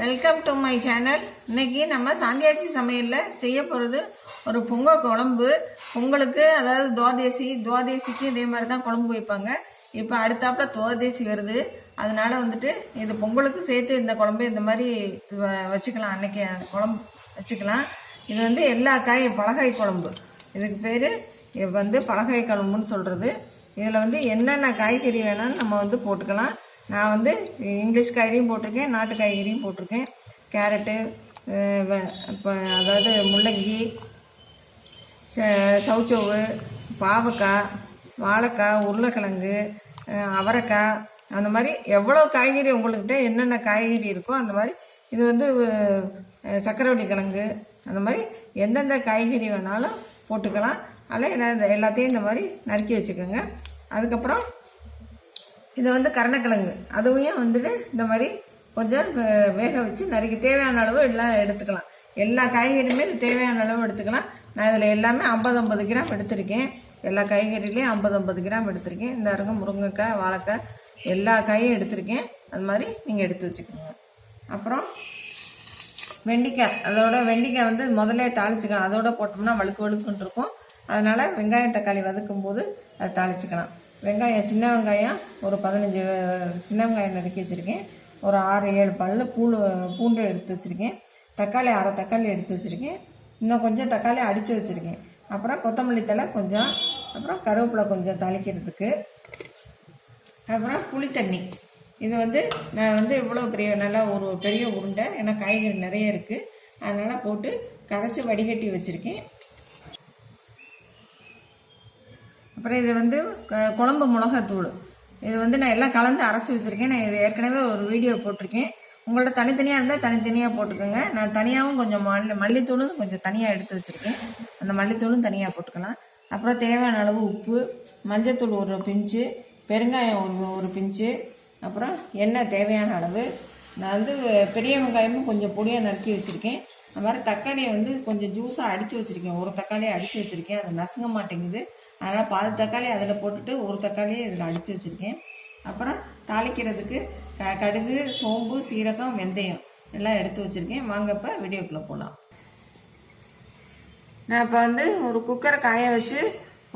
Welcome to my channel இன்னைக்கு நம்ம சாந்தியாச்சி சமையலில் செய்ய போகிறது ஒரு பொங்கல் குழம்பு. பொங்கலுக்கு அதாவது துவாதேசி துவாதேசிக்கு இதே மாதிரி தான் குழம்பு வைப்பாங்க. இப்போ அடுத்தாப்புல துவாதேசி வருது. அதனால வந்துட்டு இது பொங்கலுக்கு சேர்த்து இந்த குழம்பு இந்த மாதிரி வச்சுக்கலாம். அன்னைக்கு குழம்பு வச்சுக்கலாம். இது வந்து எல்லா காய் பலகாய் குழம்பு. இதுக்கு பேர் வந்து பலகாய் குழம்புன்னு சொல்கிறது இதில் வந்து என்னென்ன காய்கறி வேணாலும் நம்ம வந்து போட்டுக்கலாம். நான் வந்து இங்கிலீஷ் காய்கறியும் போட்டிருக்கேன் நாட்டு காய்கறியும் போட்டிருக்கேன். கேரட்டு வ- இப்போ அதாவது முள்ளங்கி ச- சவுச்சோவு பாவக்காய் வாழைக்காய் உருளைக்கிழங்கு அவரைக்காய் அந்த மாதிரி எவ்வளோ காய்கறி உங்கள்கிட்ட என்னென்ன காய்கறி இருக்கோ அந்த மாதிரி இது வந்து சக்கரவள்ளி கிழங்கு அந்த மாதிரி எந்தெந்த காய்கறி வேணாலும் போட்டுக்கலாம். அதில் எல்லாத்தையும் இந்த மாதிரி நறுக்கி வச்சுக்கோங்க. அதுக்கப்புறம் இது வந்து கருணக்கிழங்கு. அதுவும் வந்துட்டு இந்த மாதிரி கொஞ்சம் வேக வச்சு நறுக்கி தேவையான அளவு எல்லாம் எடுத்துக்கலாம். எல்லா காய்கறியுமே இது தேவையான அளவு எடுத்துக்கலாம். நான் இதில் எல்லாமே ஐம்பது ஐம்பது கிராம் எடுத்திருக்கேன். எல்லா காய்கறிலையும் ஐம்பது ஐம்பது கிராம் எடுத்திருக்கேன். இந்த அருங்க முருங்கைக்காய் வாழைக்காய் எல்லா காயும் எடுத்திருக்கேன். அது மாதிரி நீங்கள் எடுத்து வச்சுக்கோங்க. அப்புறம் வெண்டைக்காய். அதோட வெண்டைக்காய் வந்து முதல்ல தாளிச்சுக்கலாம். அதோட போட்டோம்னா வழுக்கு வழுக்குன்னு இருக்கும். அதனால் வெங்காயம் தக்காளி வதக்கும் போது அதை தாளிச்சுக்கலாம். வெங்காயம் சின்ன வெங்காயம் ஒரு பதினஞ்சு சின்ன வெங்காயம் நறுக்கி வச்சுருக்கேன். ஒரு ஆறு ஏழு பல்லு பூண்டு பூண்டு எடுத்து வச்சுருக்கேன். தக்காளி அரை தக்காளி எடுத்து வச்சுருக்கேன். இன்னும் கொஞ்சம் தக்காளி அடித்து வச்சுருக்கேன். அப்புறம் கொத்தமல்லி தழை கொஞ்சம் அப்புறம் கருவேப்பிலை கொஞ்சம் தாளிக்கிறதுக்கு. அப்புறம் புளி தண்ணி. இது வந்து நான் வந்து இவ்வளோ பெரிய நல்லா ஒரு பெரிய உருண்டை. ஏன்னா காய்கறி நிறைய இருக்குது அதனால் போட்டு கரைச்சி வடிகட்டி வச்சுருக்கேன். அப்புறம் இது வந்து க- குழம்பு மிளகாத்தூள். இது வந்து நான் எல்லாம் கலந்து அரைச்சி வச்சுருக்கேன். நான் இது ஏற்கனவே ஒரு வீடியோ போட்டிருக்கேன். உங்கள்ட்ட தனித்தனியாக இருந்தால் தனித்தனியாக போட்டுக்கோங்க. நான் தனியாகவும் கொஞ்சம் மல்லி மல்லித்தூளும் கொஞ்சம் தனியாக எடுத்து வச்சுருக்கேன். அந்த மல்லித்தூளும் தனியாக போட்டுக்கலாம். அப்புறம் தேவையான அளவு உப்பு மஞ்சத்தூள் ஒரு பிஞ்சு பெருங்காயம் ஒரு ஒரு பிஞ்சு அப்புறம் எண்ணெய் தேவையான அளவு. நான் வந்து பெரிய வெங்காயமும் கொஞ்சம் பொடியாக நறுக்கி வச்சுருக்கேன். அது மாதிரி தக்காளியை வந்து கொஞ்சம் ஜூஸாக அடித்து வச்சுருக்கேன். ஒரு தக்காளியை அடித்து வச்சுருக்கேன். அது நசுங்க மாட்டேங்குது. அதனால் பாதி தக்காளி அதில் போட்டுட்டு ஒரு தக்காளியை இதில் அடித்து வச்சுருக்கேன். அப்புறம் தாளிக்கிறதுக்கு க கடுகு சோம்பு சீரகம் வெந்தயம் எல்லாம் எடுத்து வச்சுருக்கேன். வாங்க இப்போ வீடியோக்குள்ளே போகலாம் நான் இப்போ வந்து ஒரு குக்கரை காய வச்சு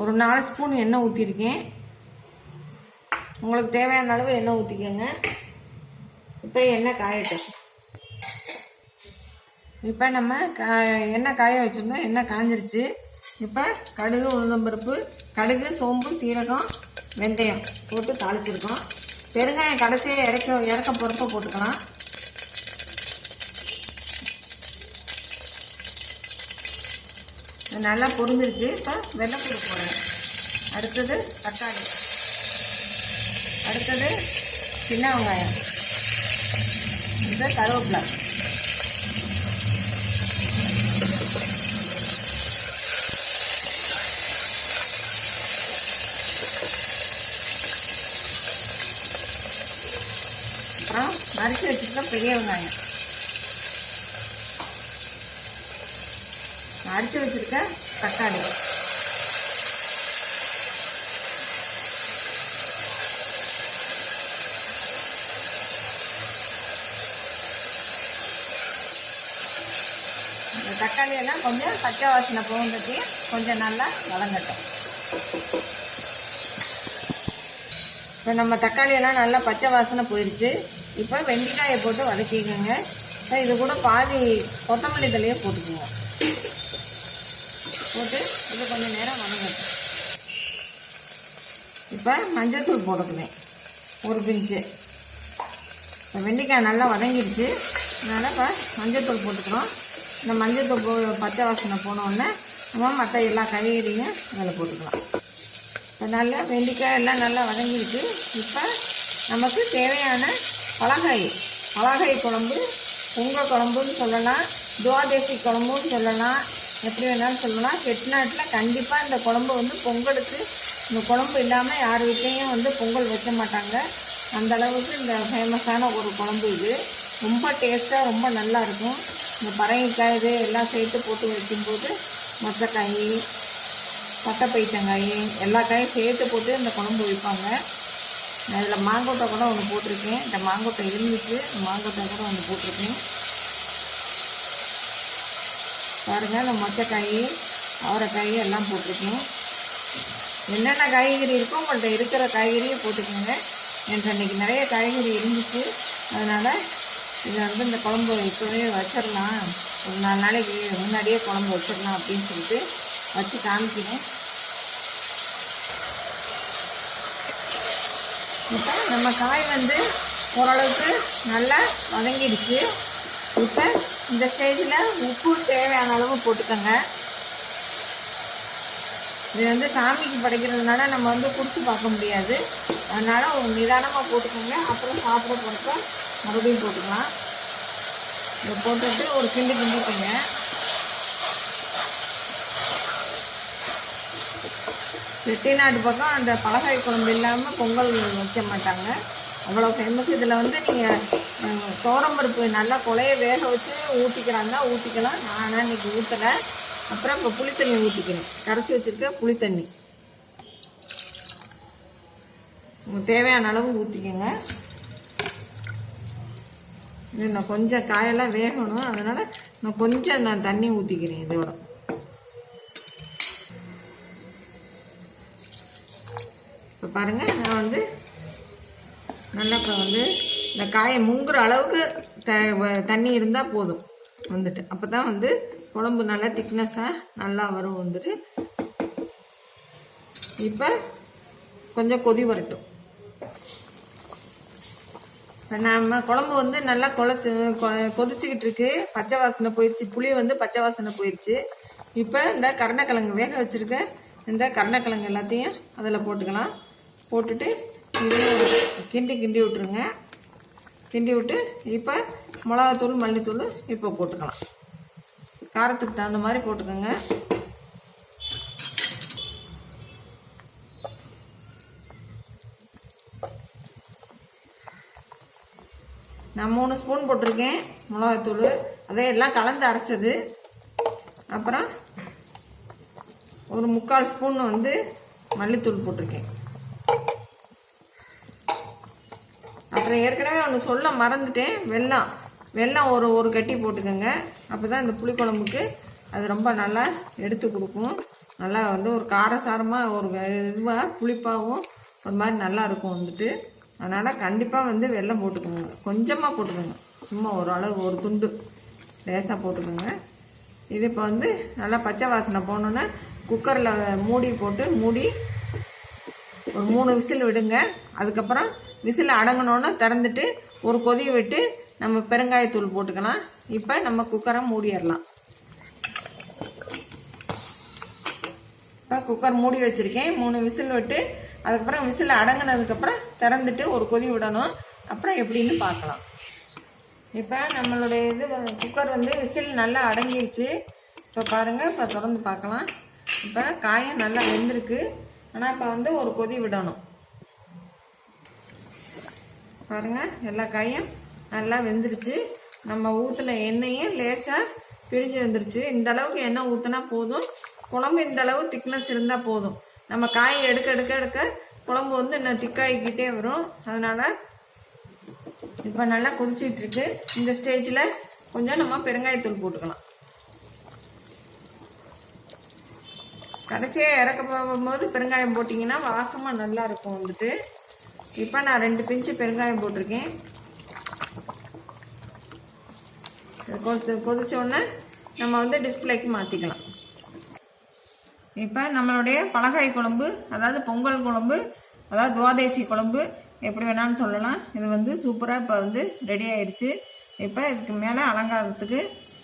ஒரு நாலு ஸ்பூன் எண்ணெய் ஊற்றிருக்கேன் உங்களுக்கு தேவையான அளவு எண்ணெய் ஊற்றிக்கோங்க இப்போ எண்ணெய் காயட்டும். இப்போ நம்ம கா எண்ணெய் காய வச்சுருந்தோம். எண்ணெய் காஞ்சிருச்சு. இப்போ கடுகு உளுந்தம்பருப்பு கடுகு சோம்பு சீரகம் வெந்தயம் போட்டு தாளிச்சிருக்கோம். பெருங்காயம் கடைசியாக இறக்க இறக்க பொறுப்பை போட்டுக்கலாம். நல்லா பொரிஞ்சிருச்சு. இப்போ வெள்ளைப்பூடு போடுறேன். அடுத்தது தக்காளி. அடுத்தது சின்ன வெங்காயம். இது கருவேப்பிலை. அப்புறம் நறுக்கி வச்சுருக்க பெரிய வெங்காயம். அடித்து வச்சுருக்க தக்காளி. இந்த தக்காளி எல்லாம் கொஞ்சம் பச்சை வாசனை போகிறதுக்கு கொஞ்சம் நல்லா வதங்கட்டும். இப்போ நம்ம தக்காளியெல்லாம் நல்லா பச்சை வாசனை போயிடுச்சு இப்போ வெண்டைக்காயை போட்டு வதக்கிக்கோங்க. இப்போ இது கூட பாதி கொத்தமல்லி தலையை போட்டுக்குவோம். போட்டு இது கொஞ்சம் நேரம் வதங்கட்டும். இப்போ மஞ்சள்தூள் போட்டுக்குவேன். ஒரு பிஞ்சு. இப்போ வெண்டைக்காய் நல்லா வதங்கிடுச்சு. அதனால் இப்போ மஞ்சள்தூள் போட்டுக்கிறோம். இந்த மஞ்சத்தூள் போ பச்சை வாசனை போனோடனே நம்ம மற்ற எல்லா காய்கறியும் அதில் போட்டுக்கலாம். இப்போ நல்லா வெண்டைக்காய் எல்லாம் நல்லா வதங்கிடுச்சு இப்போ நமக்கு தேவையான பலகாய் பலகாய் குழம்பு பொங்கல் குழம்புன்னு சொல்லலாம் துவாதேசி குழம்புன்னு சொல்லலாம் எப்படி வேணாலும் சொல்லலாம். செட்டிநாட்டில் கண்டிப்பாக இந்த குழம்பு வந்து பொங்கலுக்கு இந்த குழம்பு இல்லாமல் யார் வீட்லேயும் வந்து பொங்கல் வைக்க மாட்டாங்க. அந்த அளவுக்கு இந்த ஃபேமஸான ஒரு குழம்பு இது. ரொம்ப டேஸ்ட்டாக ரொம்ப நல்லா இருக்கும். இந்த பறங்கிக்காய் இது எல்லாம் சேர்த்து போட்டு வைக்கும்போது மொச்சக்காய் பட்டை பைத்தங்காய் எல்லா காயும் சேர்த்து போட்டு இந்த குழம்பு வைப்பாங்க. நான் இதில் மாங்கொட்டை கூட ஒன்று போட்டிருக்கேன். இந்த மாங்கொட்டை இருந்துச்சு. இந்த மாங்கொட்டை கூட ஒன்று போட்டிருக்கேன். பாருங்கள் இந்த மொச்சக்காய் அவரைக்காய் எல்லாம் போட்டிருக்கேன். என்னென்ன காய்கறி இருக்கோ உங்கள்கிட்ட இருக்கிற காய்கறியை போட்டுக்கோங்க. எனக்கு அன்றைக்கி நிறைய காய்கறி இருந்துச்சு. அதனால் இதை வந்து இந்த குழம்பு இப்போவே வச்சிடலாம். ஒரு நாலு நாளைக்கு முன்னாடியே குழம்பு வச்சிடலாம் அப்படின்னு சொல்லிட்டு வச்சு காமிக்கிறேன். இப்போ நம்ம காய் வந்து ஓரளவுக்கு நல்லா வதங்கிடுச்சு. இப்போ இந்த ஸ்டேஜில் உப்பு தேவையான அளவு போட்டுக்கோங்க. இது வந்து சாமிக்கு படைக்கிறதுனால நம்ம வந்து கொடுத்து பார்க்க முடியாது. அதனால் ஒரு நிதானமாக போட்டுக்கோங்க. அப்புறம் சாப்பிட போகிறப்ப மறுபடியும் போட்டுக்கலாம். இதை போட்டுட்டு ஒரு கிண்டு கிண்டிக்கோங்க. செட்டிநாடு பக்கம் அந்த பலகாய் குழம்பு இல்லாமல் பொங்கல் வைக்க மாட்டாங்க. அவ்வளோ ஃபேமஸ் இதில் வந்து நீங்கள் சோரம்பருப்பு நல்லா கொலைய வேக வச்சு ஊற்றிக்கிறாங்க ஊற்றிக்கலாம் நான் ஆனால் இன்றைக்கி ஊற்றலை அப்புறம் இப்போ புளித்தண்ணி ஊற்றிக்கணும் கரைச்சி வச்சுருக்க புளித்தண்ணி. உங்களுக்கு தேவையான அளவு ஊற்றிக்கோங்க இன்னும் கொஞ்சம் காயெல்லாம் வேகணும். அதனால் நான் கொஞ்சம் நான் தண்ணி ஊற்றிக்கிறேன் இதோட. இப்போ பாருங்கள் நான் வந்து நல்லா இப்போ வந்து இந்த காயை முங்குற அளவுக்கு த தண்ணி இருந்தால் போதும் வந்துட்டு. அப்போ தான் வந்து குழம்பு நல்லா திக்னஸாக நல்லா வரும் வந்துட்டு. இப்போ கொஞ்சம் கொதி வரட்டும். இப்போ நம்ம குழம்பு வந்து நல்லா குழச்சி கொ- கொதிச்சுக்கிட்டு இருக்கு. பச்சை வாசனை போயிடுச்சு புளி வந்து பச்சை வாசனை போயிடுச்சு இப்போ இந்த கருணக்கிழங்கு வேக வச்சுருக்கேன் இந்த கருணக்கிழங்கு எல்லாத்தையும் அதில் போட்டுக்கலாம். போட்டுட்டு இதையும் கிண்டி கிண்டி விட்டுருங்க. கிண்டி விட்டு இப்போ மிளகாத்தூள் மல்லித்தூள் இப்போ போட்டுக்கலாம். காரத்துக்கு தகுந்த மாதிரி போட்டுக்கோங்க. நான் மூணு ஸ்பூன் போட்டிருக்கேன் மிளகாத்தூள். அதே எல்லாம் கலந்து அரைச்சது. அப்புறம் ஒரு முக்கால் ஸ்பூன் வந்து மல்லித்தூள் போட்டிருக்கேன். அப்புறம் ஏற்கனவே ஒன்று சொல்ல மறந்துட்டேன். வெல்லம். வெல்லம் ஒரு ஒரு கட்டி போட்டுக்கோங்க. அப்போ தான் இந்த புளிக்குழம்புக்கு அது ரொம்ப நல்லா எடுத்து கொடுக்கும். நல்லா வந்து ஒரு காரசாரமாக ஒரு இதுவாக புளிப்பாகவும் ஒரு மாதிரி நல்லா இருக்கும் வந்துட்டு. அதனால் கண்டிப்பாக வந்து வெல்லம் போட்டுக்கோங்க. கொஞ்சமாக போட்டுக்கோங்க. சும்மா ஒரு அளவு ஒரு துண்டு. லேசாக போட்டுக்கோங்க. இது இப்போ வந்து நல்லா பச்சை வாசனை போனோன்னே குக்கரில் மூடி போட்டு மூடி ஒரு மூணு விசில் விடுங்க. அதுக்கப்புறம் விசில் அடங்கினோன்னு திறந்துட்டு ஒரு கொதி விட்டு நம்ம பெருங்காயத்தூள் போட்டுக்கலாம். இப்போ நம்ம குக்கரை மூடிடலாம். இப்போ குக்கர் மூடி வச்சுருக்கேன். மூணு விசில் விட்டு அதுக்கப்புறம் விசில் அடங்கினதுக்கப்புறம் திறந்துட்டு ஒரு கொதி விடணும். அப்புறம் எப்படின்னு பார்க்கலாம். இப்போ நம்மளுடைய இது குக்கர் வந்து விசில் நல்லா அடங்கிருச்சு. இப்போ பாருங்கள் இப்போ திறந்து பார்க்கலாம். இப்போ காயம் நல்லா வெந்திருக்கு. ஆனால் இப்போ வந்து ஒரு கொதி விடணும். பாருங்கள் எல்லா காயும் நல்லா வெந்துருச்சு. நம்ம ஊற்றின எண்ணெயும் லேசாக பிரிஞ்சு வந்துருச்சு. இந்த அளவுக்கு எண்ணெய் ஊற்றினா போதும். குழம்பு இந்த அளவு திக்னஸ் இருந்தால் போதும். நம்ம காய் எடுக்க எடுக்க எடுக்க குழம்பு வந்து இன்னும் திக்காகிக்கிட்டே வரும். அதனால் இப்போ நல்லா குதிச்சிட்டுருக்கு இந்த ஸ்டேஜில் கொஞ்சம் நம்ம பெருங்காயத்தூள் போட்டுக்கலாம். கடைசியாக இறக்க போகும்போது பெருங்காயம் போட்டிங்கன்னா வாசமாக நல்லா இருக்கும் வந்துட்டு. இப்போ நான் ரெண்டு பிஞ்சு பெருங்காயம் போட்டிருக்கேன். இது கொதி கொதிச்ச உடனே நம்ம வந்து டிஸ்பிளேக்கு மாற்றிக்கலாம் இப்போ நம்மளுடைய பலகாய் குழம்பு அதாவது பொங்கல் குழம்பு அதாவது துவாதேசி குழம்பு எப்படி வேணாலும் சொல்லலாம். இது வந்து சூப்பராக இப்போ வந்து ரெடி ஆயிடுச்சு இப்போ இதுக்கு மேலே அலங்காரத்துக்கு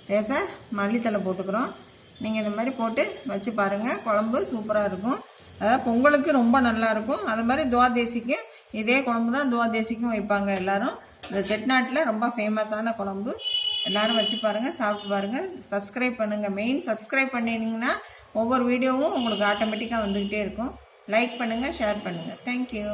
லேசாக மல்லித்தலை போட்டுக்கிறோம். நீங்கள் இந்த மாதிரி போட்டு வச்சு பாருங்கள் குழம்பு சூப்பராக இருக்கும். அதாவது பொங்கலுக்கு ரொம்ப நல்லா இருக்கும். அது மாதிரி துவாதேசிக்கும் இதே குழம்பு தான் துவாதேசிக்கும் வைப்பாங்க எல்லோரும். இந்த செட்நாட்டில் ரொம்ப ஃபேமஸான குழம்பு. எல்லாரும் வச்சு பாருங்கள் சாப்பிட்டு பாருங்கள் சப்ஸ்கிரைப் பண்ணுங்கள் மெயின் சப்ஸ்கிரைப் பண்ணினீங்கன்னா ஒவ்வொரு வீடியோவும் உங்களுக்கு ஆட்டோமேட்டிக்காக வந்துக்கிட்டே இருக்கும். லைக் பண்ணுங்கள் ஷேர் பண்ணுங்கள் தேங்க்யூ